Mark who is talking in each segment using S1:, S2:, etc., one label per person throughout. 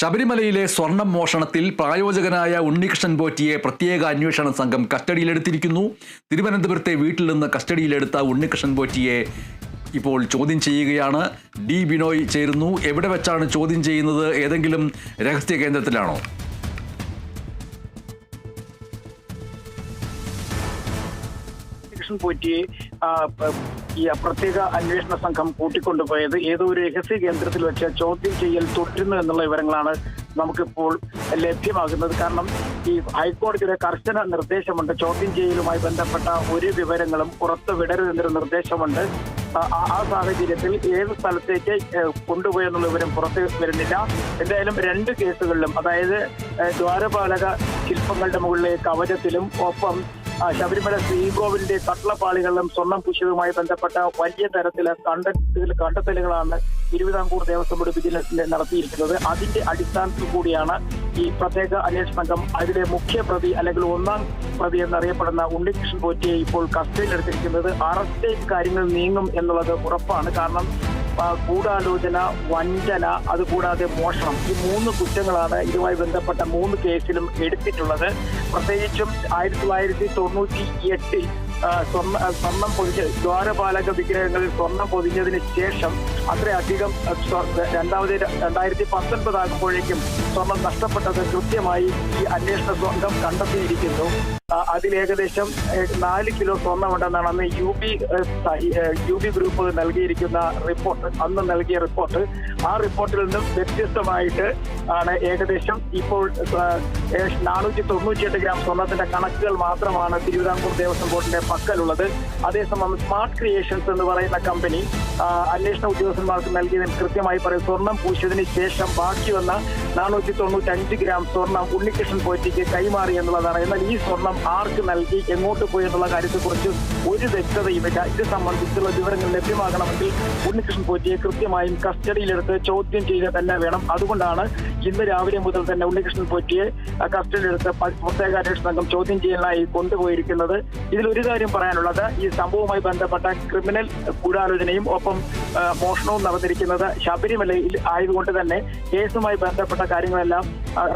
S1: ശബരിമലയിലെ സ്വർണം മോഷണത്തിൽ പ്രായോജകനായ ഉണ്ണികൃഷ്ണൻ പോറ്റിയെ പ്രത്യേക അന്വേഷണ സംഘം കസ്റ്റഡിയിലെടുത്തിരിക്കുന്നു. തിരുവനന്തപുരത്തെ വീട്ടിൽ നിന്ന് കസ്റ്റഡിയിലെടുത്ത ഉണ്ണികൃഷ്ണൻ പോറ്റിയെ ഇപ്പോൾ ചോദ്യം ചെയ്യുകയാണ്. ഡി ബിനോയ് ചേരുന്നു. എവിടെ വെച്ചാണ് ചോദ്യം ചെയ്യുന്നത്? ഏതെങ്കിലും രഹസ്യ കേന്ദ്രത്തിലാണോ?
S2: കൃഷ്ണൻ പോറ്റിയെ ഈ പ്രത്യേക അന്വേഷണ സംഘം കൂട്ടിക്കൊണ്ടുപോയത് ഏതോ ഒരു രഹസ്യ കേന്ദ്രത്തിൽ വെച്ച് ചോദ്യം ചെയ്യൽ തുടരുന്നു എന്നുള്ള വിവരങ്ങളാണ് നമുക്കിപ്പോൾ ലഭ്യമാകുന്നത്. കാരണം ഈ ഹൈക്കോടതിയുടെ കർശന നിർദ്ദേശമുണ്ട്. ചോദ്യം ചെയ്യലുമായി ബന്ധപ്പെട്ട ഒരു വിവരങ്ങളും പുറത്തു വിടരുതെന്നൊരു നിർദ്ദേശമുണ്ട്. ആ- സാഹചര്യത്തിൽ ഏത് സ്ഥലത്തേക്ക് കൊണ്ടുപോയെന്നുള്ള വിവരം പുറത്ത് വരുന്നില്ല. എന്തായാലും രണ്ട് കേസുകളിലും അതായത് ദ്വാരപാലക ശില്പങ്ങളുടെ മുകളിലെ കവചത്തിലും ഒപ്പം ശബരിമല ശ്രീകോവിലിന്റെ തട്ടളപ്പാളികളിലും സ്വർണം പൂശിയതുമായി ബന്ധപ്പെട്ട വലിയ തരത്തിലെ കണ്ടെത്തൽ കണ്ടെത്തലുകളാണ് തിരുവിതാംകൂർ ദേവസ്വം ബോർഡ് വിജിലൻസിൽ നടത്തിയിരിക്കുന്നത്. അതിന്റെ അടിസ്ഥാനത്തിൽ കൂടിയാണ് ഈ പ്രത്യേക അന്വേഷണ സംഘം അതിലെ മുഖ്യ പ്രതി അല്ലെങ്കിൽ ഒന്നാം പ്രതി എന്നറിയപ്പെടുന്ന ഉണ്ണികൃഷ്ണൻ പോറ്റിയെ ഇപ്പോൾ കസ്റ്റഡിയിലെടുത്തിരിക്കുന്നത്. അറസ്റ്റ് കാര്യങ്ങൾ നീങ്ങും എന്നുള്ളത് ഉറപ്പാണ്. കാരണം ഗൂഢാലോചന വഞ്ചന അതുകൂടാതെ മോഷണം. ഈ മൂന്ന് കുറ്റങ്ങളാണ് ഇതുമായി ബന്ധപ്പെട്ട മൂന്ന് കേസിലും എടുത്തിട്ടുള്ളത്. പ്രത്യേകിച്ചും ആയിരത്തി തൊള്ളായിരത്തി തൊണ്ണൂറ്റി എട്ടിൽ സ്വർണ സ്വർണം പൊതിഞ്ഞ ദ്വാരപാലക വിഗ്രഹങ്ങളിൽ സ്വർണം പൊതിഞ്ഞതിന് ശേഷം അത്രയധികം രണ്ടാമത് രണ്ടായിരത്തി പത്തൊൻപത് ആകുമ്പോഴേക്കും സ്വർണം നഷ്ടപ്പെട്ടത് കൃത്യമായി ഈ അന്വേഷണ സംഘം കണ്ടെത്തിയിരിക്കുന്നു. അതിലേകദേശം നാല് കിലോ സ്വർണമുണ്ടെന്നാണ് അന്ന് U B U B group നൽകിയിരിക്കുന്ന റിപ്പോർട്ട് അന്ന് നൽകിയ റിപ്പോർട്ട്. ആ റിപ്പോർട്ടിൽ നിന്നും വ്യത്യസ്തമായിട്ട് ആണ് ഏകദേശം ഇപ്പോൾ നാനൂറ്റി തൊണ്ണൂറ്റിയെട്ട് ഗ്രാം സ്വർണത്തിന്റെ കണക്കുകൾ മാത്രമാണ് തിരുവിതാംകൂർ ദേവസ്വം ബോർഡിന്റെ പക്കലുള്ളത്. അതേസമയം സ്മാർട്ട് ക്രിയേഷൻസ് എന്ന് പറയുന്ന കമ്പനി അന്വേഷണ അന്വേഷണ ഉദ്യോഗസ്ഥന്മാർക്ക് നൽകിയതിന് കൃത്യമായി പറയും. സ്വർണം പൂശിയതിന് ശേഷം ബാക്കി വന്ന നാനൂറ്റി തൊണ്ണൂറ്റി അഞ്ച് ഗ്രാം സ്വർണം ഉണ്ണികൃഷ്ണൻ പോറ്റിക്ക് കൈമാറി എന്നുള്ളതാണ്. എന്നാൽ ഈ സ്വർണം ആർക്ക് നൽകി എങ്ങോട്ട് പോയി എന്നുള്ള കാര്യത്തെക്കുറിച്ച് ഒരു വ്യക്തതയുമില്ല. ഇത് സംബന്ധിച്ചുള്ള വിവരങ്ങൾ ലഭ്യമാകണമെങ്കിൽ ഉണ്ണികൃഷ്ണൻ പോറ്റിയെ കൃത്യമായും കസ്റ്റഡിയിലെടുത്ത് ചോദ്യം ചെയ്യുക തന്നെ വേണം. അതുകൊണ്ടാണ് ഇന്ന് രാവിലെ മുതൽ തന്നെ ഉണ്ണികൃഷ്ണൻ പോറ്റിയെ പ- പ്രത്യേക അന്വേഷണ സംഘം ചോദ്യം ചെയ്യലിനായി കൊണ്ടുപോയിരിക്കുന്നത്. ഇതിൽ ഒരു കാര്യം പറയാനുള്ളത് ഈ സംഭവവുമായി ബന്ധപ്പെട്ട ക്രിമിനൽ ഗൂഢാലോചനയും ഒപ്പം മോഷണവും നടന്നിരിക്കുന്നത് ശബരിമലയിൽ ആയതുകൊണ്ട് തന്നെ കേസുമായി ബന്ധപ്പെട്ട കാര്യങ്ങളെല്ലാം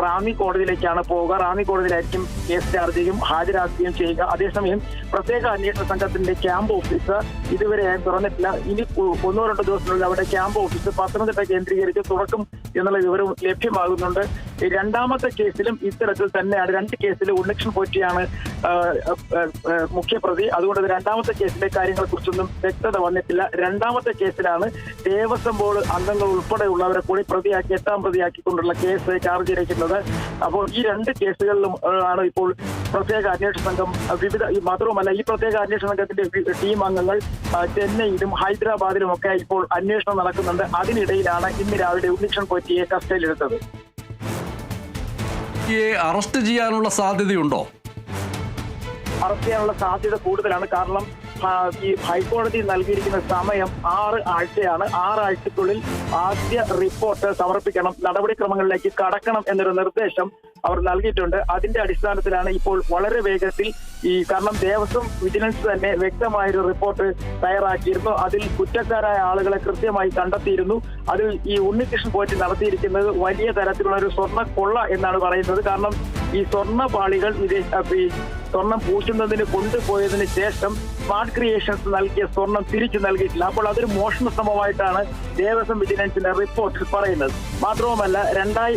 S2: റാമി കോടതിയിലേക്കാണ് പോവുക. റാമി കോടതിയിലായിരിക്കും കേസ് ചാർജ് ചെയ്യും ഹാജരാക്കുകയും ചെയ്യുക. അതേസമയം പ്രത്യേക അന്വേഷണ സംഘത്തിന്റെ ക്യാമ്പ് ഓഫീസ് ഇതുവരെ തുറന്നിട്ടില്ല. ഇനി ഒന്നോ രണ്ടോ ദിവസത്തിനുള്ളിൽ അവിടെ ക്യാമ്പ് ഓഫീസ് പത്തനംതിട്ട കേന്ദ്രീകരിച്ച് തുറക്കും എന്നുള്ള വിവരം ലഭ്യമാകുന്നുണ്ട് ഈ രണ്ടാമത്തെ കേസിലും ഇത്തരത്തിൽ തന്നെയാണ്. രണ്ട് കേസിലും ഉണ്ണികൃഷ്ണൻ പോറ്റിയാണ് മുഖ്യപ്രതി. അതുകൊണ്ട് രണ്ടാമത്തെ കേസിലെ കാര്യങ്ങളെ കുറിച്ചൊന്നും വ്യക്തത വന്നിട്ടില്ല. രണ്ടാമത്തെ കേസിലാണ് ദേവസ്വം ബോർഡ് അംഗങ്ങൾ ഉൾപ്പെടെയുള്ളവരെ കൂടി പ്രതിയാക്കി എട്ടാം പ്രതിയാക്കിക്കൊണ്ടുള്ള കേസ് ചാർജ് ചെയ്തിരിക്കുന്നത്. അപ്പോൾ ഈ രണ്ട് കേസുകളിലും ആണ് ഇപ്പോൾ പ്രത്യേക അന്വേഷണ സംഘം വിവിധ മാത്രവുമല്ല ഈ പ്രത്യേക അന്വേഷണ സംഘത്തിന്റെ ടീം അംഗങ്ങൾ ചെന്നൈയിലും ഹൈദരാബാദിലും ഒക്കെ ഇപ്പോൾ അന്വേഷണം നടക്കുന്നുണ്ട്. അതിനിടയിലാണ് ഇന്ന് രാവിലെ ഉണ്ണികൃഷ്ണൻ പോറ്റിയെ കസ്റ്റഡിയിലെടുത്തത്.
S1: ഈ അറസ്റ്റ് ചെയ്യാനുള്ള സാധ്യതയുണ്ടോ?
S2: അറസ്റ്റ് ചെയ്യാനുള്ള സാധ്യത കൂടുതലാണ്. കാരണം ഈ ഹൈക്കോടതി നൽകിയിരിക്കുന്ന സമയം ആറ് ആഴ്ചയാണ്. ആറാഴ്ചക്കുള്ളിൽ ആദ്യ റിപ്പോർട്ട് സമർപ്പിക്കണം നടപടിക്രമങ്ങളിലേക്ക് കടക്കണം എന്നൊരു നിർദ്ദേശം അവർ നൽകിയിട്ടുണ്ട്. അതിന്റെ അടിസ്ഥാനത്തിലാണ് ഇപ്പോൾ വളരെ വേഗത്തിൽ ഈ കാരണം ദേവസ്വം വിജിലൻസ് തന്നെ വ്യക്തമായൊരു റിപ്പോർട്ട് തയ്യാറാക്കിയിരുന്നു. അതിൽ കുറ്റക്കാരായ ആളുകളെ കൃത്യമായി കണ്ടെത്തിയിരുന്നു. അതിൽ ഈ ഉണ്ണികൃഷ്ണൻ പോറ്റി നടത്തിയിരിക്കുന്നത് വലിയ തരത്തിലുള്ള ഒരു സ്വർണ കൊള്ള എന്നാണ് പറയുന്നത്. കാരണം ഈ സ്വർണ പാളികൾ വിദേശ സ്വർണം പൂശുന്നതിന് കൊണ്ടുപോയതിന് ശേഷം സ്മാർട്ട് ക്രിയേഷൻസ് നൽകിയ സ്വർണം തിരിച്ചു നൽകിയിട്ടില്ല. അപ്പോൾ അതൊരു മോഷണ ശ്രമമായിട്ടാണ് ദേവസ്വം വിജിലൻസിന്റെ റിപ്പോർട്ടിൽ പറയുന്നത്. മാത്രവുമല്ല രണ്ടായി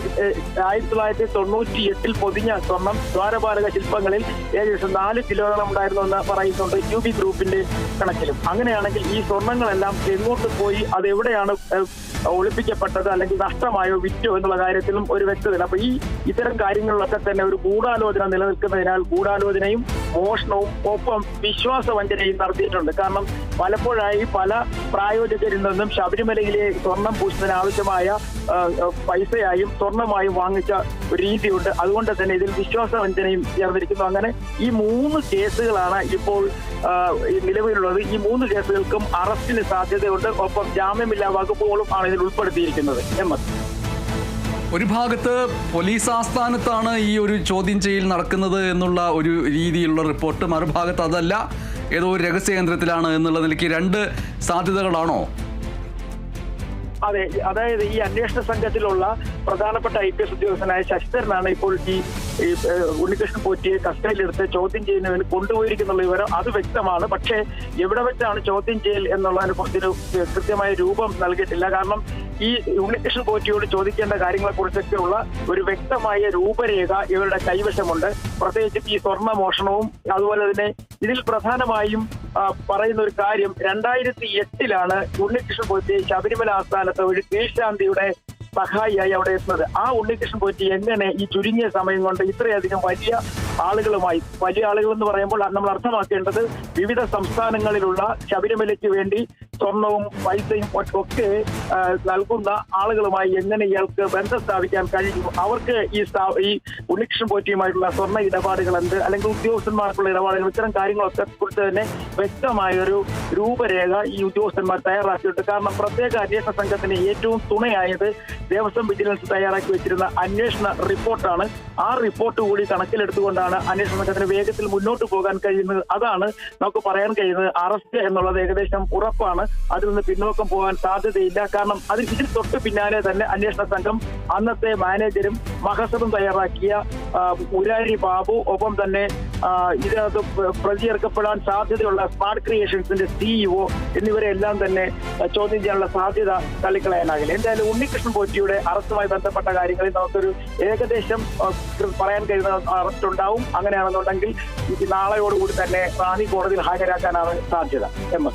S2: ആയിരത്തി തൊള്ളായിരത്തി തൊണ്ണൂറ്റി എട്ടിൽ പൊതിഞ്ഞ സ്വർണം ദ്വാരപാലക ശില്പങ്ങളിൽ ഏകദേശം നാല് കിലോഗ്രാം ഉണ്ടായിരുന്നു എന്ന് പറയുന്നുണ്ട് യു ബി ഗ്രൂപ്പിന്റെ കണക്കിലും. അങ്ങനെയാണെങ്കിൽ ഈ സ്വർണങ്ങളെല്ലാം എങ്ങോട്ട് പോയി അത് എവിടെയാണ് ഒളിപ്പിക്കപ്പെട്ടത് അല്ലെങ്കിൽ നഷ്ടമായോ വിറ്റോ എന്നുള്ള കാര്യത്തിലും ഒരു വ്യക്തതയില്ല. അപ്പൊ ഈ ഇത്തരം കാര്യങ്ങളിലൊക്കെ തന്നെ ഒരു ഗൂഢാലോചന നിലനിൽക്കുന്നതിനാൽ ഗൂഢാലോചനയും മോഷണവും ഒപ്പം വിശ്വാസവഞ്ചനയും നടത്തിയിട്ടുണ്ട്. കാരണം പലപ്പോഴായി പല പ്രായോജകരിൽ നിന്നും ശബരിമലയിലെ സ്വർണം പൂശുന്നതിന് ആവശ്യമായ പൈസയായും സ്വർണമായും വാങ്ങിച്ച രീതിയുണ്ട്. അതുകൊണ്ട് തന്നെ ഇതിൽ വിശ്വാസവഞ്ചനയും ചേർന്നിരിക്കുന്നു. അങ്ങനെ ഈ മൂന്ന് കേസുകളാണ് ഇപ്പോൾ നിലവിലുള്ളത്. ഈ മൂന്ന് കേസുകൾക്കും അറസ്റ്റിന് സാധ്യതയുണ്ട്. ഒപ്പം ജാമ്യമില്ലാ വകുപ്പുകളും ആണ് ഇതിൽ ഉൾപ്പെടുത്തിയിരിക്കുന്നത്. എം
S1: ഒരു ഭാഗത്ത് പോലീസ് ആസ്ഥാനത്താണ് ഈ ഒരു ചോദ്യം ചെയ്യൽ നടക്കുന്നത് എന്നുള്ള ഒരു രീതിയിലുള്ള റിപ്പോർട്ട് മറുഭാഗത്ത് അതല്ല. ഏതോ ഒരു രഹസ്യ കേന്ദ്രത്തിലാണ് എന്നുള്ള നിലയ്ക്ക് രണ്ട് സാധ്യതകളാണോ?
S2: അതെ അതായത് ഈ അന്വേഷണ സംഘത്തിലുള്ള പ്രധാനപ്പെട്ട ഐ പി എസ് ഉദ്യോഗസ്ഥനായ ശശിധരനാണ് ഇപ്പോൾ ഈ ഈ, ഉണ്ണികൃഷ്ണൻ പോറ്റിയെ കസ്റ്റഡിയിലെടുത്ത് ചോദ്യം ചെയ്യുന്നതിന് കൊണ്ടുപോയിരിക്കുന്നുള്ള വിവരം അത് വ്യക്തമാണ്. പക്ഷേ എവിടെ വെച്ചാണ് ചോദ്യം ചെയ്യൽ എന്നുള്ളതിനെ കുറിച്ചൊരു കൃത്യമായ രൂപം നൽകിയിട്ടില്ല. കാരണം ഈ ഉണ്ണികൃഷ്ണൻ പോറ്റിയോട് ചോദിക്കേണ്ട കാര്യങ്ങളെക്കുറിച്ചൊക്കെയുള്ള ഒരു വ്യക്തമായ രൂപരേഖ ഇവരുടെ കൈവശമുണ്ട്. പ്രത്യേകിച്ചും ഈ സ്വർണ മോഷണവും അതുപോലെ തന്നെ ഇതിൽ പ്രധാനമായും പറയുന്ന ഒരു കാര്യം രണ്ടായിരത്തി എട്ടിലാണ് ഉണ്ണികൃഷ്ണൻ പോറ്റി ശബരിമല ആസ്ഥാനത്ത് ഒരു കീഴ്ശാന്തിയുടെ സഹായിയായി അവിടെ എത്തുന്നത്. ആ ഉണ്ണികൃഷ്ണൻ പോറ്റി എങ്ങനെ ഈ ചുരുങ്ങിയ സമയം കൊണ്ട് ഇത്രയധികം വലിയ ആളുകളുമായി വലിയ ആളുകൾ എന്ന് പറയുമ്പോൾ നമ്മൾ അർത്ഥമാക്കേണ്ടത് വിവിധ സംസ്ഥാനങ്ങളിലുള്ള ശബരിമലയ്ക്ക് വേണ്ടി സ്വർണവും പൈസയും ഒക്കെ നൽകുന്ന ആളുകളുമായി എങ്ങനെ ഇയാൾക്ക് ബന്ധം സ്ഥാപിക്കാൻ കഴിയും? അവർക്ക് ഈ ഈ ഉണ്ണികൃഷ്ണൻ പോറ്റിയുമായിട്ടുള്ള സ്വർണ ഇടപാടുകൾ എന്ത് അല്ലെങ്കിൽ ഉദ്യോഗസ്ഥന്മാർക്കുള്ള ഇടപാടുകൾ ഇത്തരം കാര്യങ്ങളൊക്കെ കുറിച്ച് തന്നെ വ്യക്തമായ ഒരു രൂപരേഖ ഈ ഉദ്യോഗസ്ഥന്മാർ തയ്യാറാക്കിയിട്ടുണ്ട്. കാരണം പ്രത്യേക അന്വേഷണ സംഘത്തിന് ഏറ്റവും തുണയായത് ദേവസ്വം വിജിലൻസ് തയ്യാറാക്കി വെച്ചിരുന്ന അന്വേഷണ റിപ്പോർട്ടാണ്. ആ റിപ്പോർട്ട് കൂടി കണക്കിലെടുത്തുകൊണ്ടാണ് അന്വേഷണ സംഘത്തിന് വേഗത്തിൽ മുന്നോട്ട് പോകാൻ കഴിയുന്നത്. അതാണ് നമുക്ക് പറയാൻ കഴിയുന്നത് അറസ്റ്റ് എന്നുള്ളത് ഏകദേശം ഉറപ്പാണ്. അതിൽ നിന്ന് പിന്നോക്കം പോകാൻ സാധ്യതയില്ല. കാരണം അതിൽ ഇതിന് തൊട്ട് പിന്നാലെ തന്നെ അന്വേഷണ സംഘം അന്നത്തെ മാനേജരും മഹസറും തയ്യാറാക്കിയ ഉരാരി ബാബു ഒപ്പം തന്നെ ഇതിനകത്ത് പ്രതിചേർക്കപ്പെടാൻ സാധ്യതയുള്ള സ്മാർട്ട് ക്രിയേഷൻസിന്റെ സിഇഒ എന്നിവരെ എല്ലാം തന്നെ ചോദ്യം ചെയ്യാനുള്ള സാധ്യത തള്ളിക്കളയാനാകില്ല. എന്തായാലും ഉണ്ണികൃഷ്ണൻ പോറ്റിയുടെ അറസ്റ്റുമായി ബന്ധപ്പെട്ട കാര്യങ്ങളിൽ നമുക്കൊരു ഏകദേശം പറയാൻ കഴിയുന്ന അറസ്റ്റ് ഉണ്ടാവും അങ്ങനെയാണെന്നുണ്ടെങ്കിൽ നാളെയോടുകൂടി തന്നെ റാണി കോടതിയിൽ ഹാജരാക്കാനാണ് സാധ്യത. എം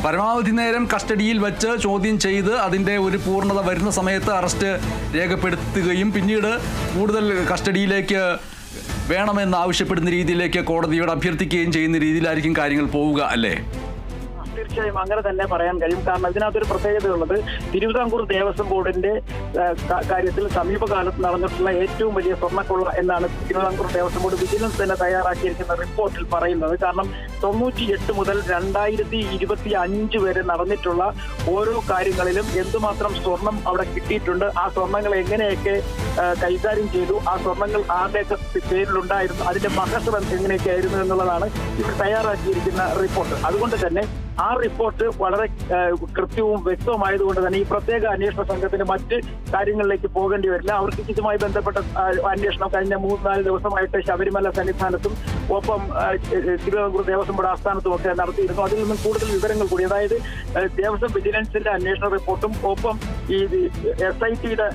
S1: പരമാവധി നേരം കസ്റ്റഡിയിൽ വെച്ച് ചോദ്യം ചെയ്ത് അതിന്റെ ഒരു പൂർണത വരുന്ന സമയത്ത് അറസ്റ്റ് രേഖപ്പെടുത്തുകയും പിന്നീട് കൂടുതൽ കസ്റ്റഡിയിലേക്ക് വേണമെന്ന് ആവശ്യപ്പെടുന്ന രീതിയിലേക്ക് കോടതിയോട് അഭ്യർത്ഥിക്കുകയും ചെയ്യുന്ന രീതിയിലായിരിക്കും കാര്യങ്ങൾ പോവുക അല്ലേ?
S2: തീർച്ചയായും അങ്ങനെ തന്നെ പറയാൻ കഴിയും. കാരണം ഇതിനകത്തൊരു പ്രത്യേകതയുള്ളത് തിരുവിതാംകൂർ ദേവസ്വം ബോർഡിന്റെ കാര്യത്തിൽ സമീപകാലത്ത് നടന്നിട്ടുള്ള ഏറ്റവും വലിയ സ്വർണക്കൊള്ള എന്നാണ് തിരുവിതാംകൂർ ദേവസ്വം ബോർഡ് വിജിലൻസ് തന്നെ തയ്യാറാക്കിയിരിക്കുന്ന റിപ്പോർട്ടിൽ പറയുന്നത്. കാരണം തൊണ്ണൂറ്റി എട്ട് മുതൽ രണ്ടായിരത്തി ഇരുപത്തി അഞ്ച് വരെ നടന്നിട്ടുള്ള ഓരോ കാര്യങ്ങളിലും എന്തുമാത്രം സ്വർണം അവിടെ കിട്ടിയിട്ടുണ്ട് ആ സ്വർണങ്ങൾ എങ്ങനെയൊക്കെ കൈകാര്യം ചെയ്തു ആ സ്വർണങ്ങൾ ആരുടെയൊക്കെ പേരിലുണ്ടായിരുന്നു അതിന്റെ മഹസ്വം എങ്ങനെയൊക്കെ ആയിരുന്നു എന്നുള്ളതാണ് ഇവർ തയ്യാറാക്കിയിരിക്കുന്ന റിപ്പോർട്ട്. അതുകൊണ്ട് തന്നെ ആ റിപ്പോർട്ട് വളരെ കൃത്യവും വ്യക്തവുമായതുകൊണ്ട് തന്നെ ഈ പ്രത്യേക അന്വേഷണ സംഘത്തിന് മറ്റ് കാര്യങ്ങളിലേക്ക് പോകേണ്ടി വരില്ല. അവർക്ക് ഇതുമായി ബന്ധപ്പെട്ട അന്വേഷണം കഴിഞ്ഞ മൂന്ന് നാല് ദിവസമായിട്ട് ശബരിമല സന്നിധാനത്തും ഒപ്പം തിരുവിതാംകൂർ ദേവസ്വം ബോർഡ് ആസ്ഥാനത്തും ഒക്കെ നടത്തിയിരുന്നു. അതിൽ നിന്നും കൂടുതൽ വിവരങ്ങൾ കൂടി അതായത് ദേവസ്വം വിജിലൻസിന്റെ അന്വേഷണ റിപ്പോർട്ടും ഒപ്പം ഈ എസ് ഐ ടിയുടെ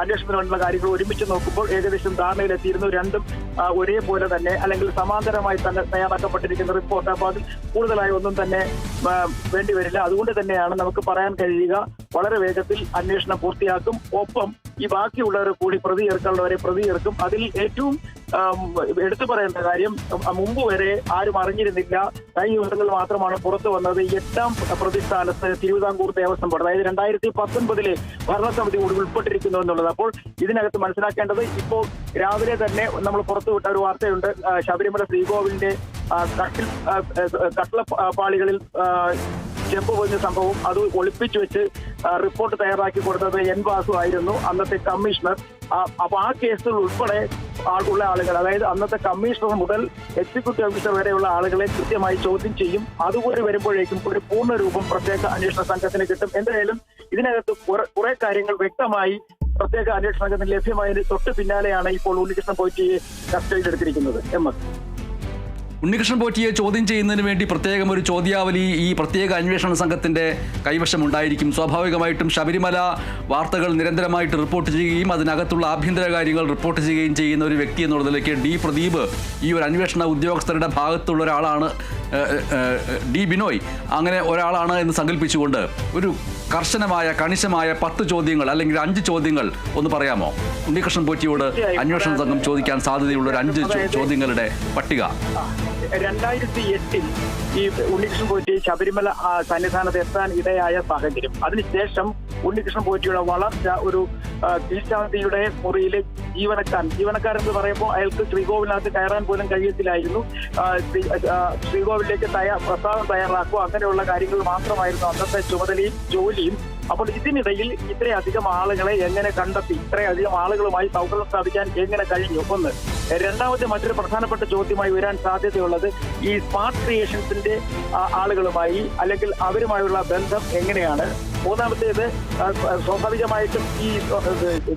S2: അന്വേഷണത്തിന് വേണ്ടുന്ന കാര്യങ്ങൾ ഒരുമിച്ച് നോക്കുമ്പോൾ ഏകദേശം ധാരണയിലെത്തിയിരുന്നു. രണ്ടും ഒരേപോലെ തന്നെ അല്ലെങ്കിൽ സമാന്തരമായി തന്നെ തയ്യാറാക്കപ്പെട്ടിരിക്കുന്ന റിപ്പോർട്ട്. അപ്പോൾ അതിൽ കൂടുതലായി ഒന്നും തന്നെ വേണ്ടി വരില്ല. അതുകൊണ്ട് തന്നെയാണ് നമുക്ക് പറയാൻ കഴിയുക വളരെ വേഗത്തിൽ അന്വേഷണം പൂർത്തിയാക്കും. ഒപ്പം ഈ ബാക്കിയുള്ളവരെ കൂടി പ്രതി ചേർക്കാനുള്ളവരെ പ്രതി അതിൽ ഏറ്റവും എടുത്തു പറയേണ്ട കാര്യം മുമ്പ് വരെ ആരും അറിഞ്ഞിരുന്നില്ല. കഴിഞ്ഞ ദിവസങ്ങളിൽ മാത്രമാണ് പുറത്തു വന്നത്. എട്ടാം പ്രതിസ്ഥാനത്ത് തിരുവിതാംകൂർ ദേവസ്വം ബോർഡ് അതായത് രണ്ടായിരത്തി പത്തൊൻപതിലെ ഭരണസമിതി കൂടി ഉൾപ്പെട്ടിരിക്കുന്നു എന്നുള്ളത്. അപ്പോൾ ഇതിനകത്ത് മനസ്സിലാക്കേണ്ടത് ഇപ്പോൾ രാവിലെ തന്നെ നമ്മൾ പുറത്തുവിട്ട ഒരു വാർത്തയുണ്ട്. ശബരിമല ശ്രീകോവിലിന്റെ കട്ടിൽ ആ, പാളികളിൽ ചെമ്പ് പൊഞ്ഞ സംഭവം അത് ഒളിപ്പിച്ചു വെച്ച് റിപ്പോർട്ട് തയ്യാറാക്കി കൊടുത്തത് എൻ വാസു ആയിരുന്നു. അന്നത്തെ കമ്മീഷണർ അപ്പൊ ആ കേസിൽ ഉൾപ്പെടെ ഉള്ള ആളുകൾ അതായത് അന്നത്തെ കമ്മീഷണർ മുതൽ എക്സിക്യൂട്ടീവ് ഓഫീസർ വരെയുള്ള ആളുകളെ കൃത്യമായി ചോദ്യം ചെയ്യും. അതുപോലെ വരുമ്പോഴേക്കും ഒരു പൂർണ രൂപം പ്രത്യേക അന്വേഷണ സംഘത്തിന് കിട്ടും. എന്തായാലും ഇതിനകത്ത് കുറെ- കാര്യങ്ങൾ വ്യക്തമായി പ്രത്യേക അന്വേഷണ സംഘത്തിന് ലഭ്യമായതിന് തൊട്ട് പിന്നാലെയാണ് ഇപ്പോൾ ഉണ്ണികൃഷ്ണൻ പോയിട്ടിയെ കസ്റ്റഡിയിൽ എടുത്തിരിക്കുന്നത്. എം എസ്
S1: ഉണ്ണികൃഷ്ണൻ പോറ്റിയെ ചോദ്യം ചെയ്യുന്നതിന് വേണ്ടി പ്രത്യേകം ഒരു ചോദ്യാവലി ഈ പ്രത്യേക അന്വേഷണ സംഘത്തിന്റെ കൈവശമുണ്ടായിരിക്കും സ്വാഭാവികമായിട്ടും ശബരിമല വാർത്തകൾ നിരന്തരമായിട്ട് റിപ്പോർട്ട് ചെയ്യുകയും അതിനകത്തുള്ള ആഭ്യന്തര കാര്യങ്ങൾ റിപ്പോർട്ട് ചെയ്യുകയും ചെയ്യുന്ന ഒരു വ്യക്തി എന്നുള്ളതിലേക്ക് ഡി പ്രദീപ് ഈ ഒരു അന്വേഷണ ഉദ്യോഗസ്ഥരുടെ ഭാഗത്തുള്ള ഒരാളാണ് ഡി ബിനോയ്. അങ്ങനെ ഒരാളാണ് എന്ന് സങ്കല്പിച്ചുകൊണ്ട് ഒരു കർശനമായ കണിശമായ പത്ത് ചോദ്യങ്ങൾ അല്ലെങ്കിൽ അഞ്ച് ചോദ്യങ്ങൾ ഒന്ന് പറയാമോ? ഉണ്ണികൃഷ്ണൻ പോറ്റിയോട് അന്വേഷണ സംഘം ചോദിക്കാൻ സാധ്യതയുള്ള ഒരു അഞ്ച് ചോദ്യങ്ങളുടെ പട്ടിക.
S2: രണ്ടായിരത്തി എട്ടിൽ ഈ ഉണ്ണികൃഷ്ണൻ പോറ്റി ശബരിമല സന്നിധാനത്ത് എത്താൻ ഇടയായ സാഹചര്യം. അതിനുശേഷം ഉണ്ണികൃഷ്ണൻ പോറ്റിയുടെ വളർച്ച ഒരു ആ, മുറിയിലെ ജീവനക്കാരൻ. ജീവനക്കാരൻ എന്ന് പറയുമ്പോൾ അയാൾക്ക് ശ്രീകോവിലിനകത്ത് കയറാൻ പോലും കഴിയത്തില്ലായിരുന്നു. ശ്രീകോവിലേക്ക് തയ്യാ പ്രസാദം തയ്യാറാക്കുക അങ്ങനെയുള്ള കാര്യങ്ങൾ മാത്രമായിരുന്നു അന്നത്തെ ചുമതലയും ജോലിയും. അപ്പോൾ ഇതിനിടയിൽ ഇത്രയധികം ആളുകളെ എങ്ങനെ കണ്ടെത്തി? ഇത്രയധികം ആളുകളുമായി സൗഹൃദം സ്ഥാപിക്കാൻ എങ്ങനെ കഴിഞ്ഞു? ഒന്ന് രണ്ടാമത്തെ മറ്റൊരു പ്രധാനപ്പെട്ട ചോദ്യമായി വരാൻ സാധ്യതയുള്ളത് ഈ സ്മാർട്ട് ക്രിയേഷൻസിന്റെ ആളുകളുമായി അല്ലെങ്കിൽ അവരുമായുള്ള ബന്ധം എങ്ങനെയാണ്? മൂന്നാമത്തേത് സ്വാഭാവികമായിട്ടും ഈ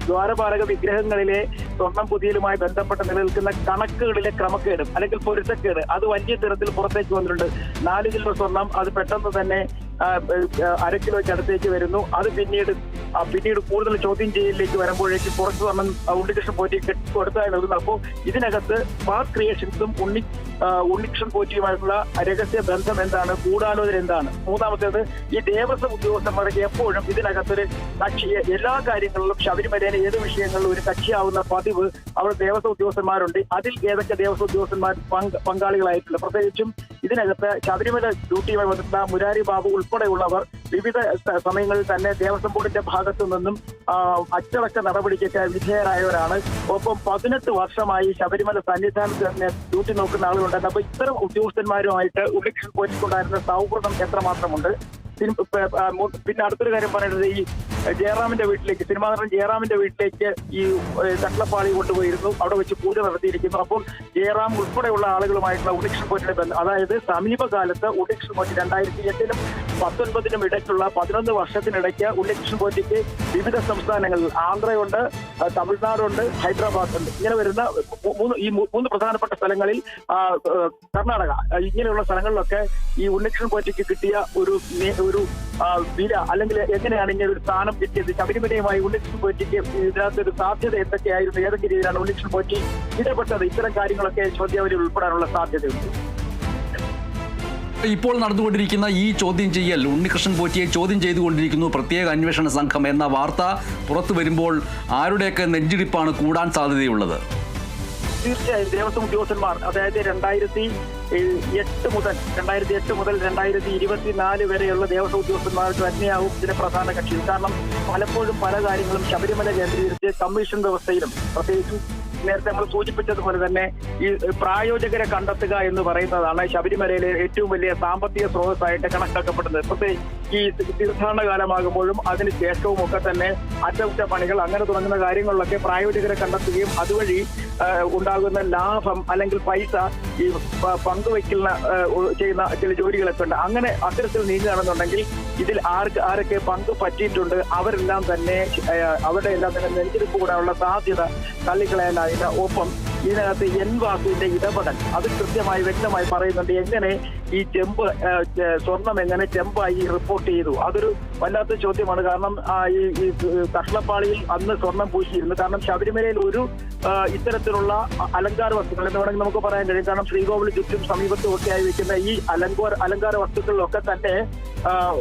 S2: ദ്വാരപാലക വിഗ്രഹങ്ങളിലെ സ്വർണം പുതിയലുമായി ബന്ധപ്പെട്ട് നിലനിൽക്കുന്ന കണക്കുകളിലെ ക്രമക്കേട് അല്ലെങ്കിൽ പൊരുത്തക്കേട് അത് വലിയ തരത്തിൽ പുറത്തേക്ക് വന്നിട്ടുണ്ട്. നാല് കിലോ സ്വർണം അത് പെട്ടെന്ന് തന്നെ അര കിലോയ്ക്ക് അടുത്തേക്ക് വരുന്നു. അത് പിന്നീട് പിന്നീട് കൂടുതൽ ചോദ്യം ചെയ്യലിലേക്ക് വരുമ്പോഴേക്കും പുറത്തു വന്ന ഉണ്ണികൃഷ്ണൻ പോറ്റി കൊടുത്തായി അപ്പോൾ ഇതിനകത്ത് സ്മാർട്ട് ക്രിയേഷൻസും ഉണ്ണി ഉണ്ണികൃഷ്ണൻ പോറ്റിയുമായിട്ടുള്ള രഹസ്യ ബന്ധം എന്താണ്? ഗൂഢാലോചന എന്താണ്? മൂന്നാമത്തേത് ഈ ദേവസ്വം ഉദ്യോഗസ്ഥന്മാർക്ക് എപ്പോഴും ഇതിനകത്തൊരു കക്ഷി എല്ലാ കാര്യങ്ങളിലും ശബരിമലയിലെ ഏത് വിഷയങ്ങളിലും ഒരു കക്ഷിയാവുന്ന പതിവ് അവിടെ ദേവസ്വം ഉദ്യോഗസ്ഥന്മാരുണ്ട്. അതിൽ ഏതൊക്കെ ദേവസ്വം ഉദ്യോഗസ്ഥന്മാർ പങ്ക് പങ്കാളികളായിട്ടുണ്ട്? പ്രത്യേകിച്ചും ഇതിനകത്ത് ശബരിമല ഡ്യൂട്ടിയുമായി ബന്ധപ്പെട്ട മുരാരി ബാബു ഉൾപ്പെടെയുള്ളവർ വിവിധ സമയങ്ങളിൽ തന്നെ ദേവസ്വം ബോർഡിന്റെ ഭാഗത്തു നിന്നും അച്ചടക്ക നടപടിക്കൊക്കെ വിധേയരായവരാണ്. ഒപ്പം പതിനെട്ട് വർഷമായി ശബരിമല സന്നിധാനത്ത് തന്നെ ഡ്യൂട്ടി നോക്കുന്ന ആളുകളുണ്ട് അപ്പൊ ഇത്തരം ഉദ്യോഗസ്ഥന്മാരുമായിട്ട് ഉള്ളിൽ പോയിട്ടുണ്ടായിരുന്ന സൗഹൃദം എത്രമാത്രമുണ്ട്? പിന്നെ അടുത്തൊരു കാര്യം പറയുന്നത് ഈ ജയറാമിന്റെ വീട്ടിലേക്ക് സിനിമാ നടൻ ജയറാമിന്റെ വീട്ടിലേക്ക് ഈ ചക്ലപ്പാളി കൊണ്ടുപോയിരുന്നു. അവിടെ വെച്ച് പൂജ നടത്തിയിരിക്കുന്നു. അപ്പോൾ ജയറാം ഉൾപ്പെടെയുള്ള ആളുകളുമായിട്ടുള്ള ഉണ്ണികൃഷ്ണൻ പോറ്റിന്റെ ബന്ധം അതായത് സമീപകാലത്ത് ഉണ്ണികൃഷ്ണൻ പോറ്റി രണ്ടായിരത്തി എട്ടിലും പത്തൊൻപതിനും ഇടയ്ക്കുള്ള പതിനൊന്ന് വർഷത്തിനിടയ്ക്ക് ഉണ്ണികൃഷ്ണൻ പോറ്റിക്ക് വിവിധ സംസ്ഥാനങ്ങളിൽ ആന്ധ്രയുണ്ട് തമിഴ്നാടുണ്ട് ഹൈദരാബാദ് ഉണ്ട് ഇങ്ങനെ വരുന്ന മൂന്ന് ഈ മൂന്ന് പ്രധാനപ്പെട്ട സ്ഥലങ്ങളിൽ കർണാടക ഇങ്ങനെയുള്ള സ്ഥലങ്ങളിലൊക്കെ ഈ ഉണ്ണികൃഷ്ണൻ പോറ്റിക്ക് കിട്ടിയ ഒരു ഒരു വില അല്ലെങ്കിൽ എങ്ങനെയാണ് ഇങ്ങനെ ഒരു സ്ഥാനം കിട്ടിയത്? ശബരിമലയുമായി ഉണ്ണികൃഷ്ണൻ പോറ്റിക്ക് ഇതിനകത്ത് ഒരു സാധ്യത എന്തൊക്കെയായിരുന്നു? ഏതൊക്കെ രീതിയിലാണ് ഉണ്ണികൃഷ്ണൻ പോറ്റി ഇടപെട്ടത്? ഇത്തരം കാര്യങ്ങളൊക്കെ ചോദ്യാവലിയിൽ ഉൾപ്പെടാനുള്ള സാധ്യതയുണ്ട്.
S1: ഇപ്പോൾ നടന്നുകൊണ്ടിരിക്കുന്ന ഈ ചോദ്യം ചെയ്യൽ ഉണ്ണികൃഷ്ണൻ പോറ്റിയെ ചോദ്യം ചെയ്തുകൊണ്ടിരിക്കുന്നു. പ്രത്യേക അന്വേഷണ സംഘം എന്ന വാർത്ത പുറത്തു വരുമ്പോൾ ആരുടെയൊക്കെ നെഞ്ചിടിപ്പാണ് കൂടാൻ സാധ്യതയുള്ളത്?
S2: തീർച്ചയായും ദേവസ്വം ഉദ്യോഗസ്ഥന്മാർ അതായത് രണ്ടായിരത്തി എട്ട് മുതൽ രണ്ടായിരത്തി എട്ട് മുതൽ രണ്ടായിരത്തി ഇരുപത്തിനാല് വരെയുള്ള ദേവസ്വം ഉദ്യോഗസ്ഥന്മാർ തന്നെയാവും ഇതിലെ പ്രധാന കക്ഷികൾ. കാരണം പലപ്പോഴും പല കാര്യങ്ങളും ശബരിമല കേന്ദ്രീകരിച്ച് കമ്മീഷൻ വ്യവസ്ഥയിലും പ്രത്യേകിച്ചും നേരത്തെ നമ്മൾ സൂചിപ്പിച്ചതുപോലെ തന്നെ ഈ പ്രായോജകരെ കണ്ടെത്തുക എന്ന് പറയുന്നതാണ് ശബരിമലയിലെ ഏറ്റവും വലിയ സാമ്പത്തിക സ്രോതസ്സായിട്ട് കണക്കാക്കപ്പെടുന്നത്. പ്രത്യേകിച്ച് ഈ തീർത്ഥാടന കാലമാകുമ്പോഴും അതിന് ശേഷവും ഒക്കെ തന്നെ അറ്റകുറ്റപ്പണികൾ അങ്ങനെ തുടങ്ങുന്ന കാര്യങ്ങളിലൊക്കെ പ്രായോഗികരെ കണ്ടെത്തുകയും അതുവഴി ഉണ്ടാകുന്ന ലാഭം അല്ലെങ്കിൽ പൈസ ഈ പങ്കുവയ്ക്കുന്ന ചെയ്യുന്ന ചില ജോലികളൊക്കെ ഉണ്ട്. അങ്ങനെ അത്തരത്തിൽ നീങ്ങുകയാണെന്നുണ്ടെങ്കിൽ ഇതിൽ ആർക്ക് ആരൊക്കെ പങ്ക് പറ്റിയിട്ടുണ്ട് അവരെല്ലാം തന്നെ അവരുടെ എല്ലാം തന്നെ നെഞ്ചിരിപ്പ് കൂടാനുള്ള സാധ്യത തള്ളിക്കളയാനായില്ല. ഒപ്പം ഇതിനകത്ത് എൻ വാസുവിന്റെ ഇടപെടൽ. അത് കൃത്യമായി വ്യക്തമായി പറയുന്നുണ്ട് എങ്ങനെ ഈ ചെമ്പ് സ്വർണം എങ്ങനെ ചെമ്പായി റിപ്പോർട്ട് ചെയ്തു. അതൊരു വല്ലാത്ത ചോദ്യമാണ്. കാരണം ഈ കഷ്ണപ്പാളിയിൽ അന്ന് സ്വർണം പൂശിയിരുന്നു. കാരണം ശബരിമലയിൽ ഒരു ഇത്തരത്തിലുള്ള അലങ്കാര വസ്തുക്കൾ എന്ന് വേണമെങ്കിൽ നമുക്ക് പറയാൻ കഴിയും. കാരണം ശ്രീകോവിൽ ചുറ്റും സമീപത്തും ഒക്കെ ആയി വെക്കുന്ന ഈ അലങ്കോർ അലങ്കാര വസ്തുക്കളിലൊക്കെ തന്നെ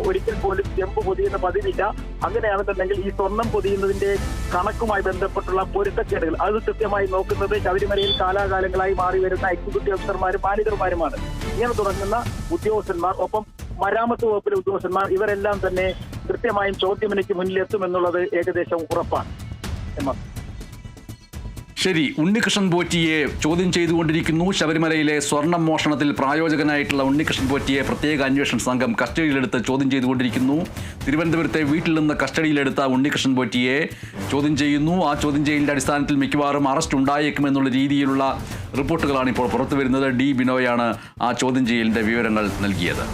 S2: ഒരിക്കൽ പോലും ചെമ്പ് പൊതിയുന്ന പതിവില്ല. അങ്ങനെയാണെന്നുണ്ടെങ്കിൽ ഈ സ്വർണം പൊതിയുന്നതിന്റെ കണക്കുമായി ബന്ധപ്പെട്ടുള്ള പൊരുത്തക്കേടുകൾ. അത് കൃത്യമായി നോക്കുന്നത് ശബരിമലയിൽ കാലാകാലങ്ങളായി മാറി വരുന്ന എക്സിക്യൂട്ടീവ് ഓഫീസർമാരും മാനേജർമാരുമാണ്. ഇങ്ങനെ തുടങ്ങുന്ന ഉദ്യോഗസ്ഥന്മാർ ഒപ്പം മരാമത്ത് വകുപ്പിലെ ഉദ്യോഗസ്ഥന്മാർ ഇവരെല്ലാം തന്നെ കൃത്യമായും ചോദ്യമിനയ്ക്ക് മുന്നിലെത്തുമെന്നുള്ളത് ഏകദേശം ഉറപ്പാണ്. എം.
S1: ശരി ഉണ്ണികൃഷ്ണൻ പോറ്റിയെ ചോദ്യം ചെയ്തുകൊണ്ടിരിക്കുന്നു. ശബരിമലയിലെ സ്വർണം മോഷണത്തിൽ പ്രായോജകനായിട്ടുള്ള ഉണ്ണികൃഷ്ണൻ പോറ്റിയെ പ്രത്യേക അന്വേഷണ സംഘം കസ്റ്റഡിയിലെടുത്ത് ചോദ്യം ചെയ്തുകൊണ്ടിരിക്കുന്നു. തിരുവനന്തപുരത്തെ വീട്ടിൽ നിന്ന് കസ്റ്റഡിയിലെടുത്ത ഉണ്ണികൃഷ്ണൻ പോറ്റിയെ ചോദ്യം ചെയ്യുന്നു. ആ ചോദ്യം ചെയ്യലിന്റെ അടിസ്ഥാനത്തിൽ മിക്കവാറും അറസ്റ്റ് ഉണ്ടായേക്കുമെന്നുള്ള രീതിയിലുള്ള റിപ്പോർട്ടുകളാണ് ഇപ്പോൾ പുറത്തു വരുന്നത് ഡി ബിനോയാണ് ആ ചോദ്യം ചെയ്യലിന്റെ വിവരങ്ങൾ നൽകിയത്.